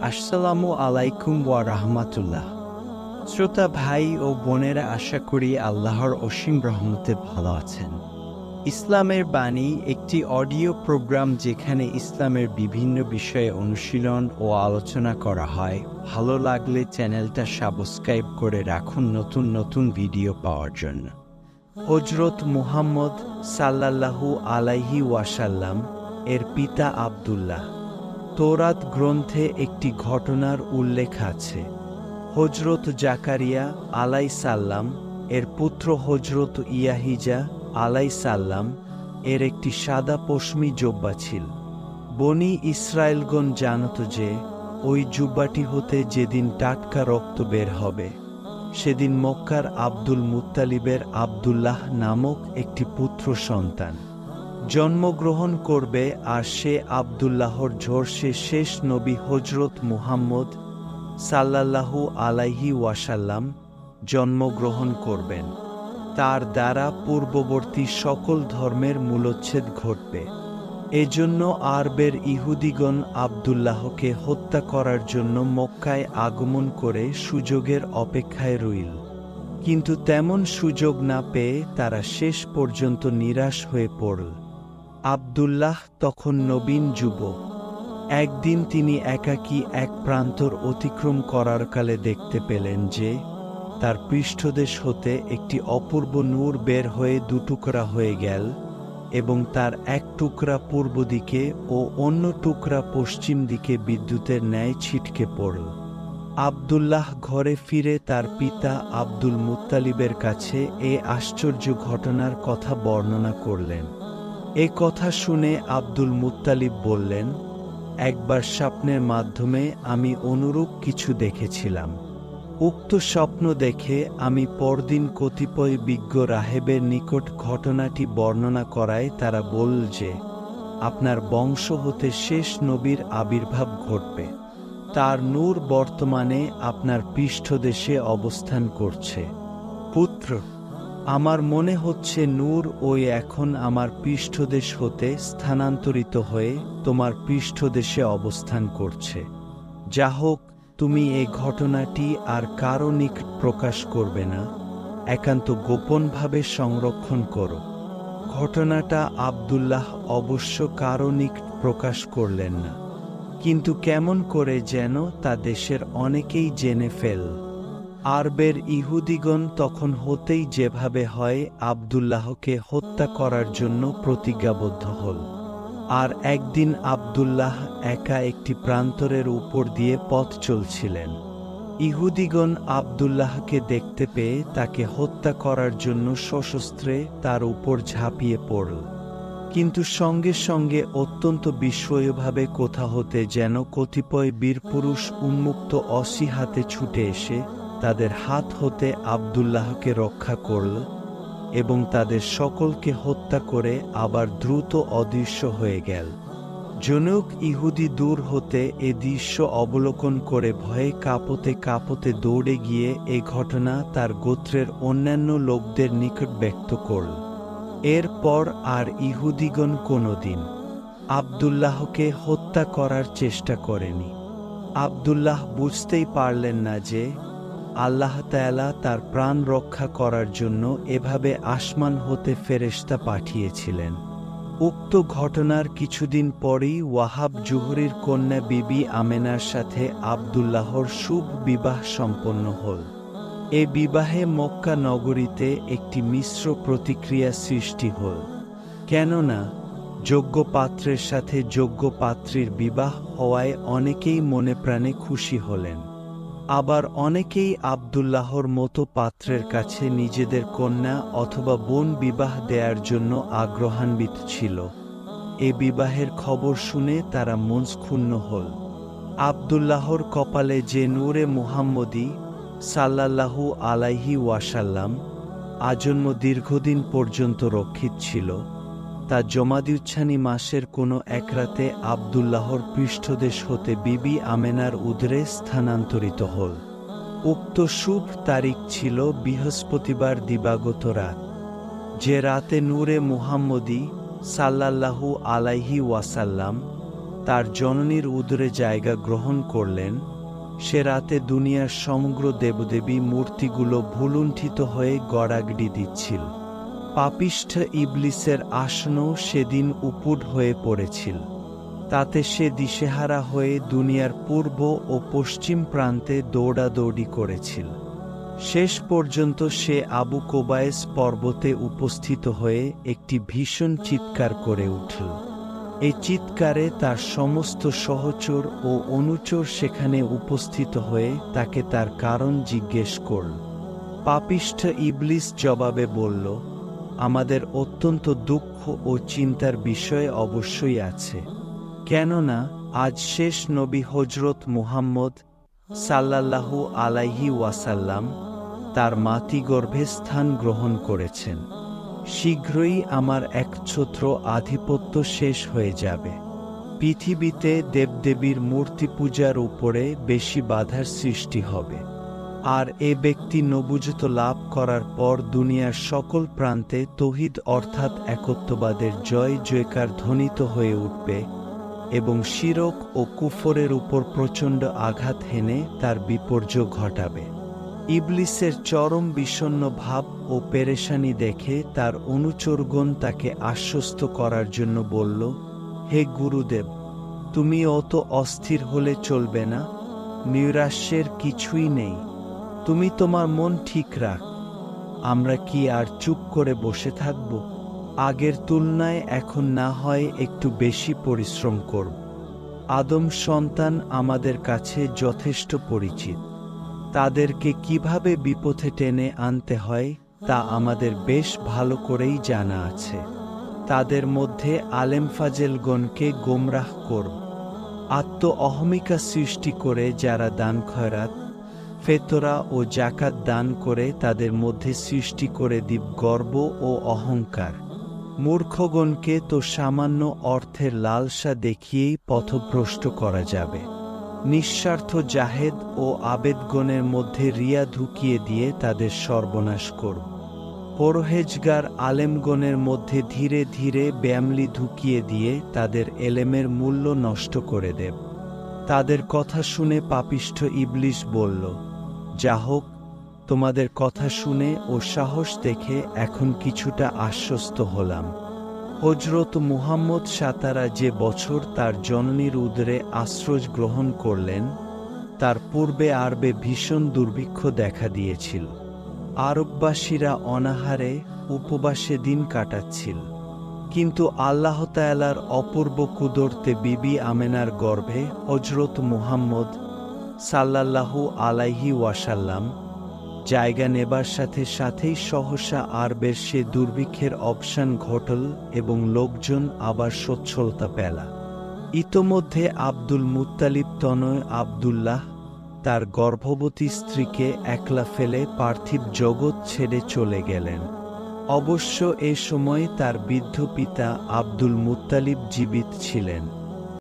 আসসালামু আলাইকুম ওয়া রাহমাতুল্লাহ। শ্রোতা ভাই ও বোনেরা, আশা করি আল্লাহর অসীম রহমতে ভালো আছেন। ইসলামের বাণী একটি অডিও প্রোগ্রাম যেখানে ইসলামের বিভিন্ন বিষয়ে অনুশীলন ও আলোচনা করা হয়। ভালো লাগলে চ্যানেলটা সাবস্ক্রাইব করে রাখুন নতুন নতুন ভিডিও পাওয়ার জন্য। হজরত মুহাম্মদ সাল্লাল্লাহু আলাইহি ওয়াসাল্লাম, এর পিতা আব্দুল্লাহ। তোরাত গ্রন্থে একটি ঘটনার উল্লেখ আছে। হজরত জাকারিয়া আলাই সাল্লাম এর পুত্র হজরত ইয়াহিজা আলাই সাল্লাম এর একটি সাদা পশমি জব্বা ছিল। বনি ইসরায়েলগণ জানত যে, ওই জুব্বাটি হতে যেদিন টাটকা রক্ত বের হবে, সেদিন মক্কার আব্দুল মুত্তালিবের আব্দুল্লাহ নামক একটি পুত্র সন্তান। জন্মগ্রহণ করবে আর সে আব্দুল্লাহর ঝোরসে শেষ নবী হজরত মুহাম্মদ সাল্লাল্লাহু আলাইহি ওয়াসাল্লাম জন্মগ্রহণ করবেন। তার দ্বারা পূর্ববর্তী সকল ধর্মের মূলচ্ছেদ ঘটবে। এজন্য আরবের ইহুদিগণ আব্দুল্লাহকে হত্যা করার জন্য মক্কায় আগমন করে সুযোগের অপেক্ষায় রইল। কিন্তু তেমন সুযোগ না পেয়ে তারা শেষ পর্যন্ত নিরাশ হয়ে পড়ল। আব্দুল্লাহ তখন নবীন যুবক। একদিন তিনি একাকী এক প্রান্তর অতিক্রম করার কালে দেখতে পেলেন যে, তার পৃষ্ঠদেশ হতে একটি অপূর্ব নূর বের হয়ে দুটুকরা হয়ে গেল এবং তার এক টুকরা পূর্ব দিকে ও অন্য টুকরা পশ্চিম দিকে বিদ্যুতের ন্যায় ছিটকে পড়ল। আবদুল্লাহ ঘরে ফিরে তার পিতা আব্দুল মুত্তালিবের কাছে এ আশ্চর্য ঘটনার কথা বর্ণনা করলেন। এ কথা শুনে আব্দুল মুত্তালিব বললেন, একবার স্বপ্নের মাধ্যমে আমি অনুরূপ কিছু দেখেছিলাম। উক্ত স্বপ্ন দেখে আমি পরদিন কতিপয় বিজ্ঞ রাহেবের নিকট ঘটনাটি বর্ণনা করায় তারা বলল যে, আপনার বংশ হতে শেষ নবীর আবির্ভাব ঘটবে। তার নূর বর্তমানে আপনার পৃষ্ঠদেশে অবস্থান করছে। পুত্র আমার মনে হচ্ছে নূর ওই এখন আমার পৃষ্ঠদেশ হতে স্থানান্তরিত হয়ে তোমার পৃষ্ঠদেশে অবস্থান করছে। যা হোক, তুমি এই ঘটনাটি আর কারও নিকট প্রকাশ করবে না। একান্ত গোপনভাবে সংরক্ষণ করো। ঘটনাটা আব্দুল্লাহ অবশ্য কারও নিকট প্রকাশ করলেন না। কিন্তু কেমন করে যেন তা দেশের অনেকেই জেনে ফেল আরবের ইহুদিগণ তখন হতেই যেভাবে হয় আবদুল্লাহকে হত্যা করার জন্য প্রতিজ্ঞাবদ্ধ হল। আর একদিন আবদুল্লাহ একা একটি প্রান্তরের উপর দিয়ে পথ চলছিলেন। ইহুদিগণ আবদুল্লাহকে দেখতে পেয়ে তাকে হত্যা করার জন্য সশস্ত্রে তার উপর ঝাঁপিয়ে পড়ল। কিন্তু সঙ্গে সঙ্গে অত্যন্ত বিস্ময়ভাবে কোথা হতে যেন কতিপয় বীরপুরুষ উন্মুক্ত অসি হাতে ছুটে এসে তাদের হাত হতে আবদুল্লাহকে রক্ষা করল এবং তাদের সকলকে হত্যা করে আবার দ্রুত অদৃশ্য হয়ে গেল। জনক ইহুদি দূর হতে এ দৃশ্য অবলোকন করে ভয়ে কাঁপতে কাঁপতে দৌড়ে গিয়ে এ ঘটনা তার গোত্রের অন্যান্য লোকদের নিকট ব্যক্ত করল। এরপর আর ইহুদিগণ কোনোদিন আবদুল্লাহকে হত্যা করার চেষ্টা করেনি। আবদুল্লাহ বুঝতেই পারলেন না যে আল্লাহ তায়ালা তার প্রাণ রক্ষা করার জন্য এভাবে আসমান হতে ফেরেশতা পাঠিয়েছিলেন। উক্ত ঘটনার কিছুদিন পরেই ওয়াহাব জুহরির কন্যা বিবি আমেনার সাথে আব্দুল্লাহর শুভ বিবাহ সম্পন্ন হল। এ বিবাহে মক্কা নগরীতে একটি মিশ্র প্রতিক্রিয়া সৃষ্টি হল। কেননা, যোগ্য পাত্রের সাথে যোগ্য পাত্রীর বিবাহ হওয়ায় অনেকেই মনে প্রাণে খুশি হলেন। আবার অনেকেই আব্দুল্লাহর মতো পাত্রের কাছে নিজেদের কন্যা অথবা বোন বিবাহ দেওয়ার জন্য আগ্রহান্বিত ছিল। এ বিবাহের খবর শুনে তারা মনস্ক্ষুণ্ণ হল। আবদুল্লাহর কপালে যে নূরে মুহাম্মদী সাল্লাল্লাহু আলাইহি ওয়াসাল্লাম আজন্ম দীর্ঘদিন পর্যন্ত রক্ষিত ছিল। তা জমাদিউচ্ছানি মাসের কোনো এক রাতে আবদুল্লাহর পৃষ্ঠদেশ হতে বিবি আমেনার উদরে স্থানান্তরিত হল। উক্ত শুভ তারিখ ছিল বৃহস্পতিবার দিবাগত রাত। যে রাতে নূরে মুহাম্মদী সাল্লাল্লাহু আলাইহি ওয়াসাল্লাম তার জননীর উদরে জায়গা গ্রহণ করলেন, সে রাতে দুনিয়ার সমগ্র দেবদেবী মূর্তিগুলো ভুলুণ্ঠিত হয়ে গড়াগড়ি দিচ্ছিল। পাপিষ্ঠ ইবলিসের আসনও সেদিন উপুট হয়ে পড়েছিল। তাতে সে দিশেহারা হয়ে দুনিয়ার পূর্ব ও পশ্চিম প্রান্তে দৌড়াদৌড়ি করেছিল। শেষ পর্যন্ত সে আবু কোবায়েস পর্বতে উপস্থিত হয়ে একটি ভীষণ চিৎকার করে উঠল। এই চিৎকারে তার সমস্ত সহচর ও অনুচর সেখানে উপস্থিত হয়ে তাকে তার কারণ জিজ্ঞেস করল। পাপিষ্ঠ ইবলিস জবাবে বলল আমাদের অত্যন্ত দুঃখ ও চিন্তার বিষয় অবশ্যই আছে। কেননা, আজ শেষ নবী হজরত মুহাম্মদ সাল্লাল্লাহু আলাইহি ওয়াসাল্লাম তার মাতৃগর্ভে স্থান গ্রহণ করেছেন। শীঘ্রই আমার একছত্র আধিপত্য শেষ হয়ে যাবে। পৃথিবীতে দেবদেবীর মূর্তি পূজার উপরে বেশি বাধার সৃষ্টি হবে। আর এ ব্যক্তি নবুজত লাভ করার পর দুনিয়ার সকল প্রান্তে তহিদ অর্থাৎ একত্ববাদের জয় জয়কার ধ্বনিত হয়ে উঠবে এবং শিরক ও কুফরের উপর প্রচণ্ড আঘাত হেনে তার বিপর্যয় ঘটাবে। ইবলিসের চরম বিষণ্ণ ভাব ও পেরেশানি দেখে তার অনুচরগণ তাকে আশ্বস্ত করার জন্য বলল, হে গুরুদেব, তুমি অত অস্থির হলে চলবে না নৈরাশ্যের কিছুই নেই। তুমি তোমার মন ঠিক রাখ। আমরা কি আর চুপ করে বসে থাকব? আগের তুলনায় এখন না হয় একটু বেশি পরিশ্রম করব। আদম সন্তান আমাদের কাছে যথেষ্ট পরিচিত। তাদেরকে কীভাবে বিপথে টেনে আনতে হয়, তা আমাদের বেশ ভালো করেই জানা আছে। তাদের মধ্যে আলেম ফাজেলগণকে গোমরাহ করব। আত্ম অহমিকা সৃষ্টি করে যারা দান খয়রাত ফেতরা ও জাকাত দান করে তাদের মধ্যে সৃষ্টি করে দিব গর্ব ও অহংকার। মূর্খগণকে তো সামান্য অর্থের লালসা দেখিয়েই পথভ্রষ্ট করা যাবে। নিঃস্বার্থ জাহেদ ও আবেদগণের মধ্যে রিয়া ঢুকিয়ে দিয়ে তাদের সর্বনাশ করব পরহেজগার আলেমগণের মধ্যে ধীরে ধীরে ব্যামলি ঢুকিয়ে দিয়ে তাদের এলেমের মূল্য নষ্ট করে দেব। তাদের কথা শুনে পাপিষ্ঠ ইবলিশ বলল যা হোক, তোমাদের কথা শুনে ও সাহস দেখে এখন কিছুটা আশ্বস্ত হলাম। হজরত মুহাম্মদ সাতারা যে বছর তার জননীর উদরে আশ্রয় গ্রহণ করলেন, তার পূর্বে আরবে ভীষণ দুর্ভিক্ষ দেখা দিয়েছিল। আরববাসীরা অনাহারে উপবাসে দিন কাটাচ্ছিল। কিন্তু আল্লাহ তায়ালার অপূর্ব কুদরতে বিবি আমেনার গর্ভে হজরত মুহাম্মদ সাল্লাল্লাহু আলাইহি ওয়াসাল্লাম, জায়গা নেবার সাথে সাথেই সহসা আরবের সে দুর্ভিক্ষের অবসান ঘটল এবং লোকজন আবার সচ্ছলতা পেলা। ইতোমধ্যে আব্দুল মুত্তালিব তনয় আবদুল্লাহ, তার গর্ভবতী স্ত্রীকে একলা ফেলে পার্থিব জগৎ ছেড়ে চলে গেলেন। অবশ্য এ সময় তার বৃদ্ধ পিতা আব্দুল মুত্তালিব জীবিত ছিলেন।